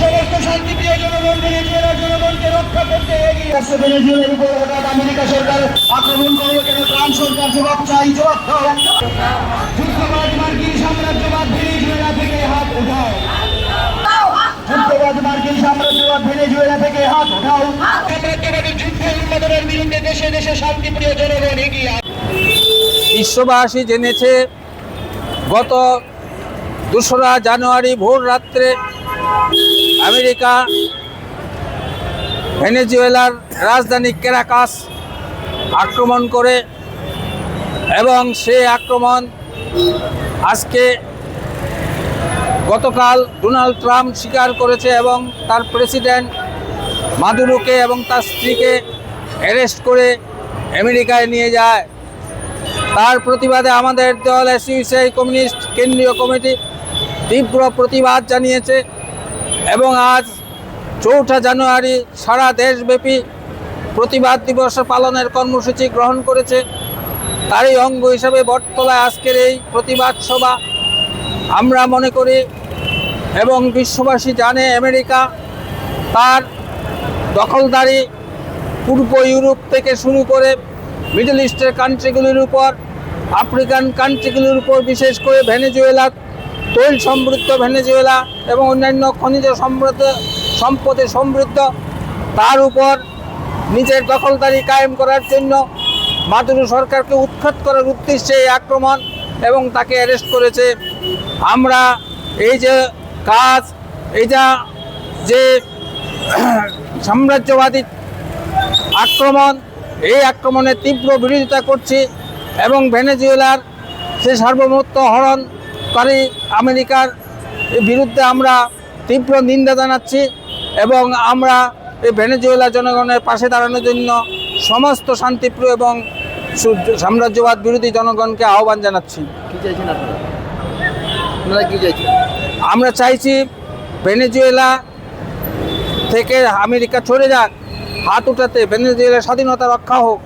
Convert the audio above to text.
সমস্ত শান্তিপ্রিয় জনগণ ভেনেজুয়েলার জনগণকে রক্ষা করতে এগিয়ে আসছে। ভেনেজুয়েলার উপর হঠাৎ আমেরিকা সরকার আক্রমণ করল কেন ট্রাম্প সরকার জবাব চাই জবাব যুদ্ধবাদ মার্কিন সাম্রাজ্যবাদ ভেনেজুয়েলা থেকে হাত উঠাও। যুদ্ধবাদ মার্কিন সাম্রাজ্যবাদ ভেনেজুয়েলা থেকে হাত উঠাও। সাম্রাজ্যবাদী যুদ্ধ উন্মাদনের বিরুদ্ধে দেশে দেশে শান্তিপ্রিয় জনগণ এগিয়ে বিশ্ববাসী জেনেছে গত দোসরা জানুয়ারি ভোর রাত্রে আমেরিকা, ভেনেজুয়েলার রাজধানী কেরাকাস আক্রমণ করে এবং সে আক্রমণ আজকে গতকাল ডোনাল্ড ট্রাম্প স্বীকার করেছে এবং তার প্রেসিডেন্ট মাদুরোকে এবং তার স্ত্রীকে অ্যারেস্ট করে আমেরিকায় নিয়ে যায়। তার প্রতিবাদে আমাদের দল এসইউসিআই কমিউনিস্ট কেন্দ্রীয় কমিটি তীব্র প্রতিবাদ জানিয়েছে। এবং আজ চৌঠা জানুয়ারি সারা দেশব্যাপী প্রতিবাদ দিবস পালনের কর্মসূচি গ্রহণ করেছে। তারই অঙ্গ হিসাবে বটতলায় আজকের এই প্রতিবাদ সভা আমরা মনে করি এবং বিশ্ববাসী জানে আমেরিকা তার দখলদারি পূর্ব ইউরোপ থেকে শুরু করে মিডল ইস্টের কান্ট্রিগুলির উপর, আফ্রিকান কান্ট্রিগুলির উপর, বিশেষ করে ভেনেজুয়েলা তৈল সমৃদ্ধ, ভেনেজুয়েলা এবং অন্যান্য খনিজ সমৃদ্ধ সম্পদে সমৃদ্ধ। তার উপর নিজের দখলদারি কায়েম করার জন্য মাদুরো সরকারকে উৎখাত করার উদ্দেশ্যে এই আক্রমণ এবং তাকে অ্যারেস্ট করেছে। আমরা এই যে কাজ এইটা যে সাম্রাজ্যবাদী আক্রমণ, এই আক্রমণের তীব্র বিরোধিতা করছি এবং ভেনেজুয়েলার সে সার্বভৌমত্ব হরণকারী আমেরিকার বিরুদ্ধে আমরা তীব্র নিন্দা জানাচ্ছি এবং আমরা এই ভেনেজুয়েলা জনগণের পাশে দাঁড়ানোর জন্য সমস্ত শান্তিপ্রিয় এবং সাম্রাজ্যবাদ বিরোধী জনগণকে আহ্বান জানাচ্ছি। আমরা চাইছি ভেনেজুয়েলা থেকে আমেরিকা সরে যাক হাত উঠাতে ভেনেজুয়েলার স্বাধীনতা রক্ষা হোক।